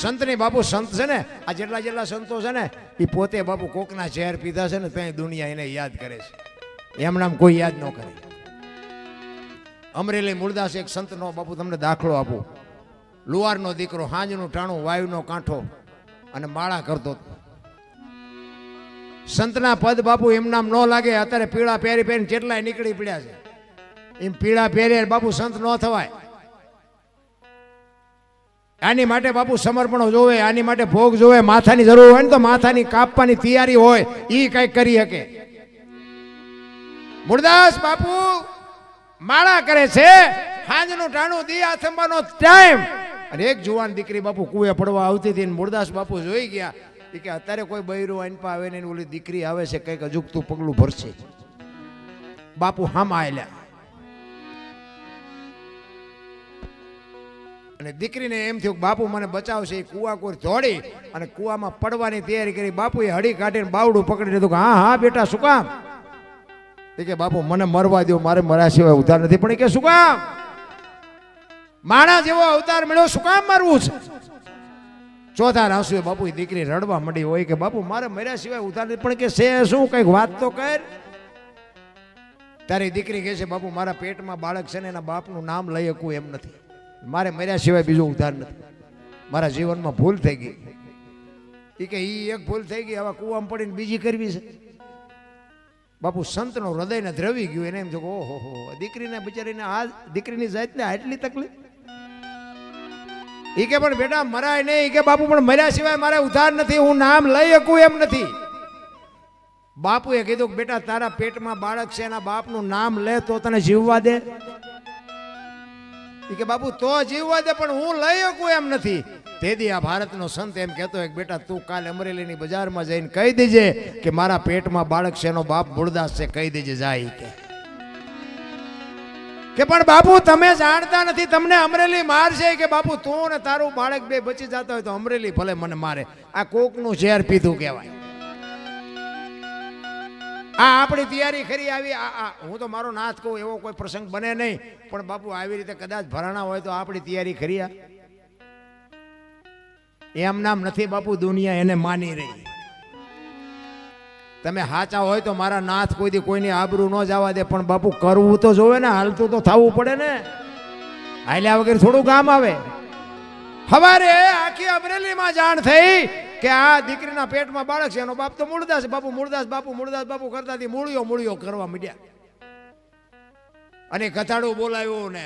સંતની બાપુ સંત છે ને, આ જેટલા જેટલા સંતો છે ને એ પોતે બાપુ કોકના ઝેર પીધા છે ને ત્યાં દુનિયા એને યાદ કરે છે. એમ નામ કોઈ યાદ ન કરે. અમરેલી મૂળદાસ એક સંતનો, બાપુ તમને દાખલો આપું. લુવારનો દીકરો, હાંજનું ટાણું, વાયુનો કાંઠો અને માળા કરતો. સંતના પદ બાપુ એમ નામ ન લાગે, અત્યારે પીળા પહેરી પહેરીને કેટલાય નીકળી પડ્યા છે. એમ પીળા પહેરે બાપુ સંત ન થવાય. આની માટે બાપુ સમર્પણો જોવે, આની માટે ભોગ જોવે, માથાની જરૂર હોય ને તો માથાની કાપવાની તૈયારી હોય એ કંઈક કરી શકે. મુરદાસ બાપુ માળા કરે છે, હાંજનું ટાણું દિયા થંબાનો ટાઈમ અને એક જુવાન દીકરી બાપુ કુએ પડવા આવતી હતી મુરદાસ બાપુ જોઈ ગયા. કે અત્યારે કોઈ બૈરું અનપા આવે ને ઓલી દીકરી આવે છે, કંઈક અજુકતું પગલું ભરશે. બાપુ હામ આયલા અને દીકરીને એમ થયું બાપુ મને બચાવશે, એ કુવા કોઈ ધોડી અને કુવામાં પડવાની તૈયારી કરી. બાપુએ હડી કાઢીને બાવડું પકડી લીધું કે, હા હા, બેટા, શું કામ? એ કે, બાપુ, મને મરવા દો મારે મર્યા સિવાય ઉધાર નથી. પણ એ કે, શું કામ? માણા જેવો અવતાર મળ્યો, શું કામ મારવું છે? ચોથા રાસુએ બાપુ દીકરી રડવા મળી હોય કે, બાપુ, મારે મર્યા સિવાય ઉધાર નથી. પણ કે છે શું કંઈક વાત તો કર. તારી દીકરી કહે છે, બાપુ, મારા પેટમાં બાળક છે ને એના બાપનું નામ લઈ શકું એમ નથી. મારે મર્યા સિવાય બીજો ઉધાર નથી. મારા જીવનમાં ભૂલ થઈ ગઈ. એ કે એ એક ભૂલ થઈ ગઈ હવે કૂવામાં પડીને બીજી કરવી છે. બાપુ, સંતનો હૃદયને દ્રવી ગયું, એને એમ થયું ઓહો હો, દીકરીને બિચારીને આ દીકરીની જાતને આટલી તકલીફ? ઈ કે પણ બેટા, મરાય નહીં. કે બાપુ, પણ મર્યા સિવાય મારે ઉધાર નથી, હું નામ લઈ શકું એમ નથી. બાપુએ કીધું કે બેટા, તારા પેટમાં બાળક છે, એના બાપનું નામ લે તો તને જીવવા દે. કે, બાપુ, તો જીવવા દે, પણ હું લઈ એમ નથી. તેથી આ ભારતનો સંત એમ કહેતો કે, બેટા, તું કાલે અમરેલીની બજારમાં જઈને કહી દેજે કે મારા પેટમાં બાળક છે, એનો બાપ મૂળદાસ છે, કહી દેજે જાય કે. કે, પણ બાપુ, તમે જાણતા નથી, તમને અમરેલી મારશે કે, બાપુ, તું ને તારું બાળક બે બચી જતા હોય તો અમરેલી ભલે મને મારે. આ કોકનું ઝેર પીધું કહેવાય. આ આપણી તૈયારી ખરી આવી. હું તો મારો નાથ કહું, એવો કોઈ પ્રસંગ બને નહીં. પણ બાપુ, આવી રીતે કદાચ ભરાણા હોય તો આપણી તૈયારી ખરી આ. એમ નામ નથી બાપુ, દુનિયા એને માની રહી. તમે હાચા હોય તો મારા નાથ કોઈથી કોઈની આબરૂ ન જવા દે, પણ બાપુ, કરવું તો જોવે ને, હાલતું તો થવું પડે ને. હાલ્યા વગર થોડું કામ આવે. હવારે આખી અમરેલીમાં જાણ થઈ. કે આ દીકરીના પેટમાં બાળક છે, એનો બાપ તો મૂળદાસ બાપુ મૂળદાસ બાપુ મૂળદાસ, બાપુ કરતા હતી મૂળિયો મૂળિયો કરવા માંડ્યા. અને ગધાડું બોલાવ્યો ને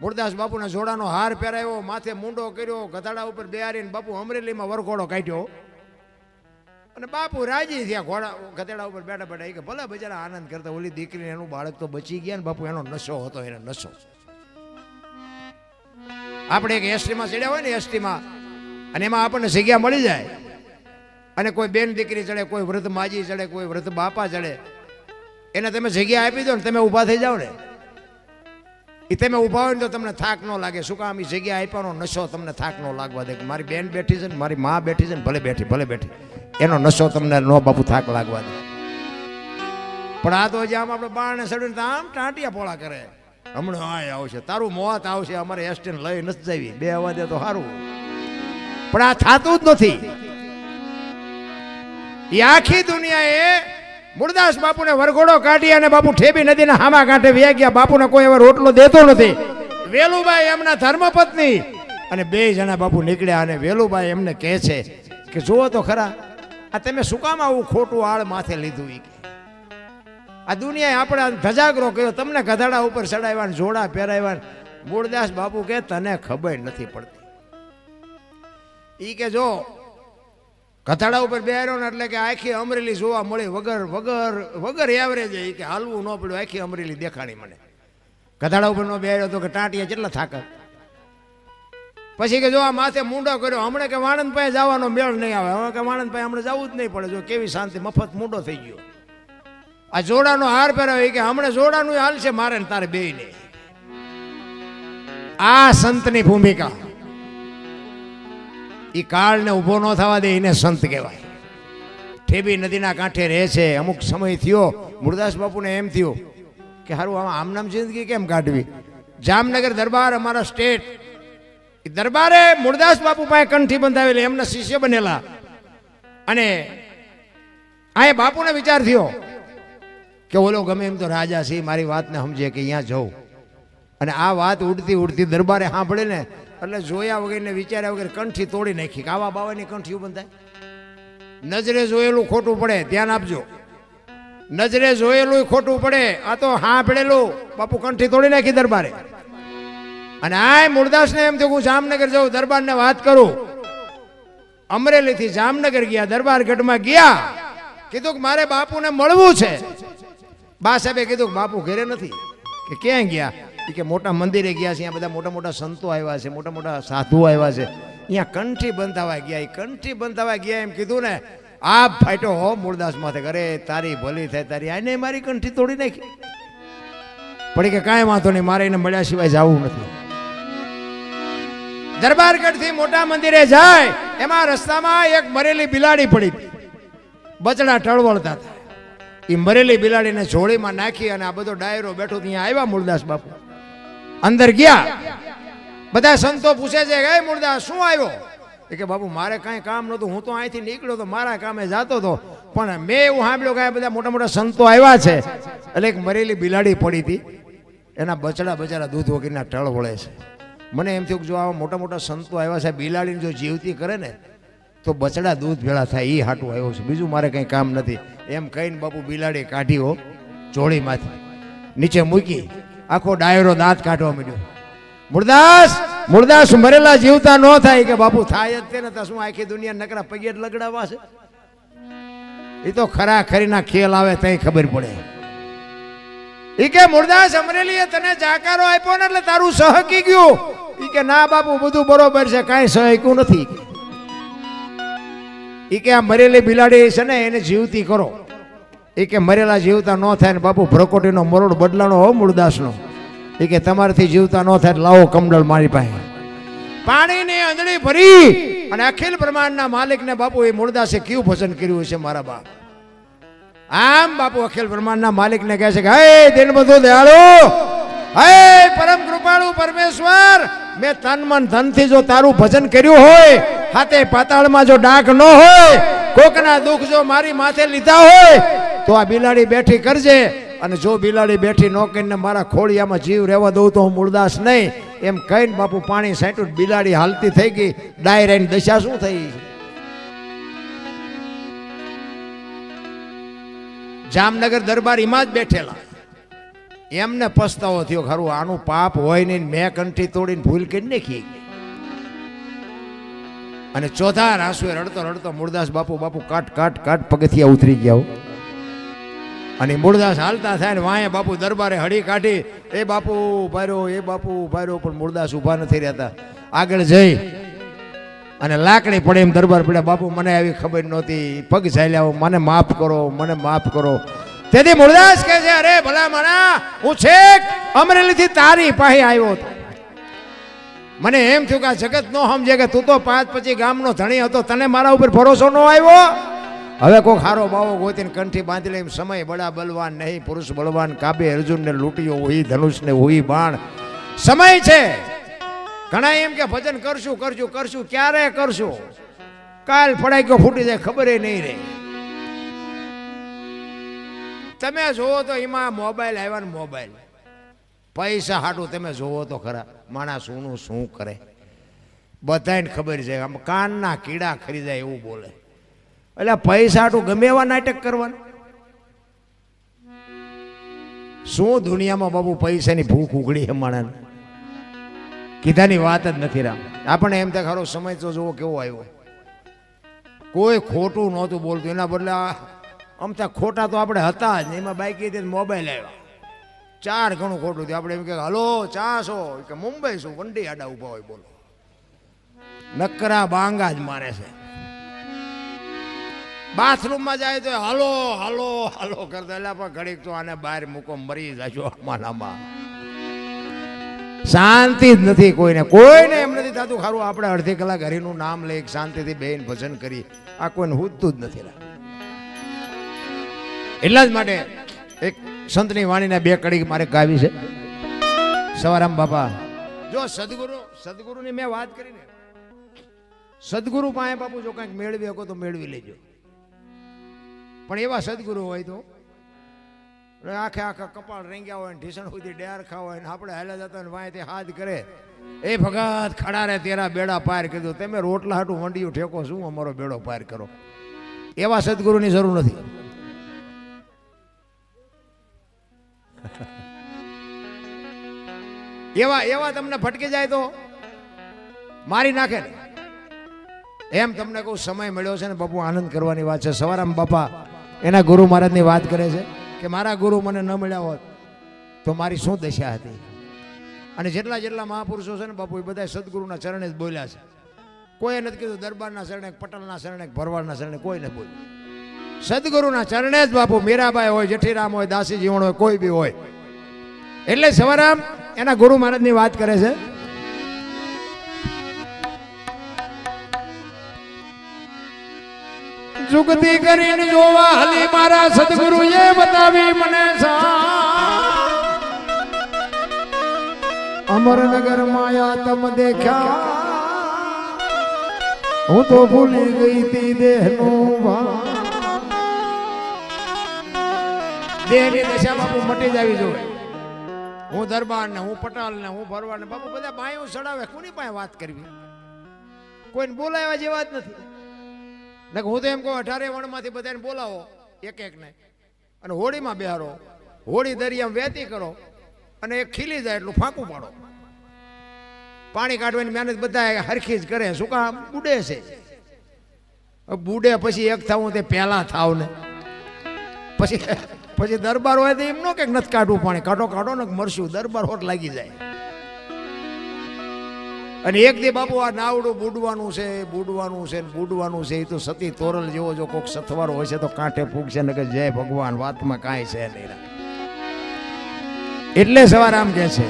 મૂળદાસ બાપુના જોડાનો હાર પહેરાયો, માથે મૂંડો કર્યો, ગધાડા ઉપર બેહારીને બાપુ અમરેલીમાં વરઘોડો કાઢ્યો. અને બાપુ રાજી થયા, ઘોડા, ગધેડા ઉપર બેઠા બેઠા. કે ભલે બજારા આનંદ કરતા ઓલી દીકરી એનું બાળક તો બચી ગયા ને, બાપુ એનો નશો હતો, એનો નશો. આપણે એક એસટીમાં ચડ્યા હોય ને, એસટીમાં અને એમાં આપણને જગ્યા મળી જાય. અને કોઈ બેન દીકરી ચડે, કોઈ વૃદ્ધ માજી ચડે, કોઈ વૃદ્ધ બાપા ચડે, એને તમે જગ્યા આપી દો ને તમે ઊભા થઈ જાઓ ને. એ તમે ઊભા હોય ને તો તમને થાક ન લાગે. શું કામ? એ જગ્યા આપ્યાનો નશો તમને થાક ન લાગવા દે. મારી બેન બેઠી છે ને, મારી મા બેઠી છે ને, ભલે બેઠી ભલે બેઠી. એનો નશો તમને નો બાપુ થાક લાગવા દે. પણ આ તો હજી આમ આપણે ચડીને તો આમ ટાંટિયા પોળા કરે. હમણાં આ આવશે, તારું મોત આવશે, અમારે એસટીને લઈ નથી જવી. બે અવાજે તો સારું પણ આ થતું જ નથી. એ આખી દુનિયાએ મુરદાસ બાપુને વરઘોડો કાઢી અને બાપુ ઠેબી નદીના હામા કાંઠે વ્યા ગયા. બાપુને કોઈ એવો રોટલો દેતો નથી. વેલુબાઈ એમના ધર્મપત્ની. અને બે જણા બાપુ નીકળ્યા અને વેલુબાઈ એમને કહે છે કે, જુઓ તો ખરા, આ તમે શું કામ આવું ખોટું આળ માથે લીધું એ આ દુનિયાએ આપણે ધજાગરો કર્યો, તમને ગધાડા ઉપર ચડાવ્યા જોડા પહેરાવ્યા મૂળદાસ બાપુ કે તને ખબર નથી પડતી. ઈ કે જો કથાડા ઉપર બેરો ને એટલે કે આખી અમરેલી જોવા મળી, વગર વગર વગર એવરેજ એ કે હાલવું ન પડ્યું, આખી અમરેલી દેખાડી મને. કથાડા ઉપર નો બેહાર્યો તો કે ટાંટિયા કેટલા થાકર પછી કે જો આ માથે મૂંડો કર્યો, હમણાં કે વાણંદ પાસે જવાનો મેળ નહીં આવે, હવે કે વાણંદ પાસે હમણાં જવું જ નહીં પડે, જો કેવી શાંતિ, મફત મૂંડો થઈ ગયો. આ જોડાનો હાર પહેરાવે કે હમણાં જોડાનું હાલ છે, મારે ને તારે બે નહીં આ સંતની ભૂમિકા. એ કાળને ઊભો ન થવા દે એને સંત કહેવાય. ઠેબી નદીના કાંઠે રહે છે, અમુક સમય થયો, મુરદાસ બાપુને એમ થયું કે સારું આમ આમનામ જિંદગી કેમ કાઢવી? જામનગર દરબાર અમારા સ્ટેટ. દરબારે મુરદાસ બાપુ પાસે કંઠી બંધાવેલી, એમના શિષ્ય બનેલા. અને આ બાપુને વિચાર થયો કે ઓલો ગમે એમ તો રાજા છે, મારી વાતને સમજે કે અહીંયા જવું અને આ વાત ઉડતી ઉડતી દરબારે સાંભળે ને એટલે જોયા વગર ને વિચાર્યા વગર કંઠી તોડી નાખી કે આવા બાવાની કંઠીઓ બંધાય? નજરે જોયેલું ખોટું પડે, ધ્યાન આપજો. નજરે જોયેલું ખોટું પડે, આ તો હા પડેલું. બાપુ કંઠી તોડી નાખી દરબારે. અને આ મૂળદાસને એમ થયું હું જામનગર જાઉં, દરબારને વાત કરું. અમરેલીથી જામનગર ગયા, દરબારગઢમાં ગયા. કીધું કે મારે બાપુને મળવું છે. બા સાહેબે કીધું કે બાપુ ઘરે નથી. કે ક્યાં ગયા? ઈ કે મોટા મંદિરે ગયા છે, અહીંયા બધા મોટા મોટા સંતો આવ્યા છે, મોટા મોટા સાધુ આવ્યા છે. અહીંયા કંઠી બંધાવા ગયા એ કંઠી બંધાવા ગયા એમ કીધું ને આ ફાટો હો મૂળદાસ માથે કરે તારી ભલી થાય, તારી આને મારી કંઠી તોડી નાખી. પડી કે કાંઈ વાંધો નહીં, મારે એને મળ્યા સિવાય જવું નથી. દરબારગઢથી મોટા મંદિરે જાય, એમાં રસ્તામાં એક મરેલી બિલાડી પડી. બચડા ટળવળતા હતા. એ મરેલી બિલાડીને જોડીમાં નાખી અને આ બધો ડાયરો બેઠો ત્યાં આવ્યા મૂળદાસ બાપુ. અંદર ગયા. બધા સંતો પૂછે છે કે મુર્દા, શું આવ્યો? કે બાપુ મારે કાંઈ કામ નહોતું. હું તો અહીંથી નીકળ્યો તો મારા કામે જતો હતો. પણ મેં એવું સાંભળ્યું કે બધા મોટા મોટા સંતો આવ્યા છે. એટલે એક મરેલી બિલાડી પડી હતી. એના બચડા બચારા દૂધ વગીરના ટળ વળે છે. મને એમ થયું કે જો આવા મોટા મોટા સંતો આવ્યા છે, બિલાડીને જો જીવતી કરે ને, તો બચડા દૂધ ભેળા થાય એ હાટું આવ્યો છે. બીજું મારે કંઈ કામ નથી. એમ કહીને બાપુ બિલાડી કાઢી હો જોડીમાંથી નીચે મૂકી. આખો ડાયરો દાંત કાઢવા માંડ્યો. મુરદાસ મુરદાસ, મરેલા જીવતા ન થાય કે બાપુ થાય જ તો શું આખી દુનિયા નકરા પગે જ છે? એ તો ખરા ખરીના ખેલ આવે તઈ ખબર પડે. ઈ કે, મુરદાસ, અમરેલીએ તને જાકારો આપ્યો ને એટલે તારું સહકી ગયું. ઈ કે, ના બાપુ, બધું બરોબર છે, કાંઈ સહક્યું નથી. ઈ કે, આ મરેલી બિલાડી છે ને, એને જીવતી કરો. એ કે મરેલા જીવતા ન થાય ને બાપુ ભ્રકોટીનો મરોડ બદલાનો હો મૂળદાસનો. એ કે તમારાથી જીવતા ન થાય લાવો કમડલ મારી પાસે. પાણીની અંદડી ભરી અને અખિલ બ્રહ્માંડના માલિકને બાપુ એ મૂળદાસે કયું ભજન કર્યું છે મારા બાપ? આમ બાપુ અખિલ બ્રહ્માંડના માલિકને કહે છે કે, હે દિન બધું દયાળુ! હે પરમ કૃપાળુ પરમેશ્વર! મેં તન મન ધનથી જો તારું ભજન કર્યું હોય, હાથે પાતાળમાં જો ડાક ન હોય, કોકના દુઃખ જો મારી માથે લીધા હોય તો આ બિલાડી બેઠી કરજે. અને જો બિલાડી બેઠી ન કરીને મારા ખોળિયામાં જીવ રહેવા દઉં તો હું મૂળદાસ નહીં. એમ કહીને બાપુ પાણી સાંટ્યું બિલાડી હાલતી થઈ ગઈ. ડાયરાની દશા શું થઈ? જામનગર દરબારીમાં જ બેઠેલા. એમને પસ્તાવો થયો ખરું આનું પાપ હોય નહીં મેં કંઠી તોડીને ભૂલ કરી નાખી. અને ચોથા રાસુએ રડતો રડતો મૂળદાસ બાપુ બાપુ કાટ કાટ કાટ પગથિયા ઉતરી ગયા. અને મૂળદાસ હાલતા થાય ને વાંહે બાપુ દરબારે હળી કાઢી, એ બાપુ ભાર્યો એ બાપુ ભાર્યો પણ મૂળદાસ ઊભા નથી રહેતા. આગળ જઈ અને લાકડી પડે એમ દરબાર પડ્યા. બાપુ, મને આવી ખબર નહોતી. પગ ચાલ્યા મને માફ કરો, મને માફ કરો. તેથી મૂળદાસ કહે છે, અરે ભલા મારા, હું છેક અમરેલીથી તારી પાસે આવ્યો હતો. મને એમ થયું કે આ જગત નો સમજે કે તું તો પાંચ પછી ગામનો ધણી હતો. તને મારા ઉપર ભરોસો ન આવ્યો? હવે કોઈ ખારો બાવો ગોતીને કંઠી બાંધી લે એમ સમય બડા બલવાન નહીં, પુરુષ બળવાન કાબે અર્જુનને લૂંટ્યો હોય, ધનુષને હોય બાણ. સમય છે. ઘણા એમ કે ભજન કરશું કરશું કરશું, ક્યારે કરશું? કાલ ફડાઈ ગયો, ફૂટી જાય, ખબર નહીં રહે. તમે જોવો તો એમાં મોબાઈલ આવ્યા ને મોબાઈલ. પૈસા હાટું તમે જોવો તો ખરા. માણસ શું શું કરે? બધાને ખબર છે. આમ કાનના કીડા ખરીદાય એવું બોલે. એટલે પૈસા ગમે એવા નાટક કરવાના. શું દુનિયામાં બાબુ પૈસાની ભૂખ ઉઘડી છે કીધાની વાત જ નથી રામ. આપણે એમ થાય ખરો સમય તો જુઓ કેવો આવ્યો. કોઈ ખોટું નહોતું બોલતું. એના બદલે અમતા ખોટા તો આપણે હતા જ. એમાં બાઈક મોબાઈલ આવ્યા. ચાર ઘણું ખોટું થયું. આપણે એમ કે હલો, ચા છો? કે મુંબઈ શું વંડી આડા ઊભા હોય બોલો. નકરા બાંગા જ મારે છે. બાથરૂમમાં જાય તો હલો હલો હલો કરતા એટલે પણ ઘડીક તો આને બહાર મૂકો, મરી જાજો આમાં શાંતિ જ નથી કોઈને. કોઈને એમ નથી થતું ખારું આપણે અડધી કલાક હરિનું નામ લઈ શાંતિથી બેન ભજન કરી આ કોઈને હુજતું જ નથી એટલા જ માટે એક સંતની વાણીને બે કડી મારે ગાવી છે. સવારામ, બાપા. જો સદગુરુ, સદગુરુની મેં વાત કરી ને સદગુરુ પાસે બાપુ જો કંઈક મેળવી શકો તો મેળવી લેજો. પણ એવા સદગુરુ હોય તો. આખે આખા કપાળ રેંગ્યા હોય ઢીસણ સુધી ડેર ખાવા હોય આપણે હાલ્યા જતા ને વાંયથી હાથ કરે. એ ભગત ખડા રે તેરા બેડા પાર કીધું, તમે રોટલા હાટું વંડિયું ઠેકો, શું અમારો બેડો પાર કરો? એવા સદગુરુની જરૂર નથી. એવા એવા તમને ફટકી જાય તો મારી નાખે ને. એમ તમને કહું, સમય મળ્યો છે ને બાપુ, આનંદ કરવાની વાત છે. સવારમાં બાપા એના ગુરુ મહારાજની વાત કરે છે કે મારા ગુરુ મને ન મળ્યા હોત તો મારી શું દશા હતી? અને જેટલા જેટલા મહાપુરુષો છે ને બાપુ, એ બધા સદગુરુના ચરણે જ બોલ્યા છે. કોઈએ નથી કીધું દરબારના શરણે પટલના શરણે ભરવાડના શરણે કોઈ નથી બોલ્યું. સદગુરુના ચરણે જ બાપુ મીરાબાઈ હોય, જેઠીરામ હોય દાસી જીવણ હોય, કોઈ બી હોય. એટલે સવારામ એના ગુરુ મહારાજની વાત કરે છે જુગતી કરીને જોવા હલી મારા સદગુરુએ બતાવી મને અમરનગર માયા તમ દેખ્યા હું તો ભૂલી ગઈ તી દેહનું દેહની દશા બાપુ મટી જ આવી જોઈએ હું દરબાર ને હું પટાલ ને હું ભરવાડ ને બાપુ બધા બાયું સડાવે, કોની પાસે વાત કરવી? કોઈને બોલાવ્યા જેવા જ નથી. ને હું તો એમ કહું, અઢારે વણમાંથી બધાને બોલાવો, એક એક ને. અને હોળીમાં બેહારો, હોળી દરિયામાં વહેતી કરો અને એક ખીલી જાય એટલું ફાંકું પાડો. પાણી કાઢવાની મહેનત બધા હરખી જ કરે. શું કામ? બુડે છે. બુડે પછી એક થવું તે પહેલા થાવ ને. પછી પછી દરબાર હોય તો એમ નો કે નથી કાઢવું પાણી. કાઢો કાઢો ને મરશું. દરબાર હોટ લાગી જાય. અને એક દી બાપુ આ નાવડું બુડવાનું છે બુડવાનું છે બુડવાનું છે એ તો સતી તોરલ જેવો જો કોક સથવારો છે તો કાંઠે ફૂગશે ને કે જય ભગવાન, વાતમાં કાંઈ છે નહીં એટલે સવાર આમ કે છે,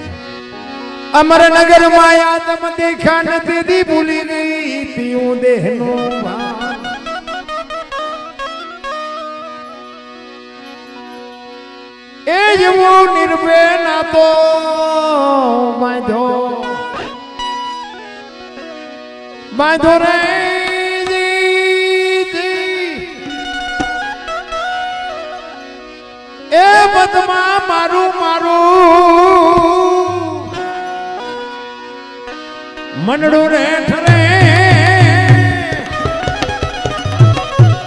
અમરનગર માયા તમ દેખા નથી દી ભૂલી ગઈ પીઉં ભાન. એ હું નિર્ભય ના તો બાંધો જીતી. એ બદમાં મારું મારું. મનડું રે. ઠરે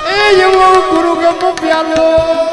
એ એવો ગુરુ ગમ પ્યાલો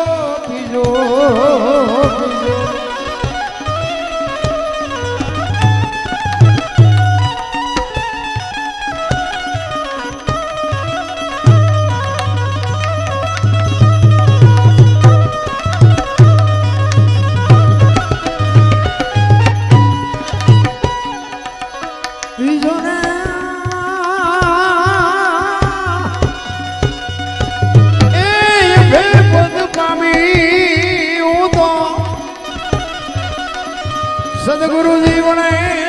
સદગુરુ જીવને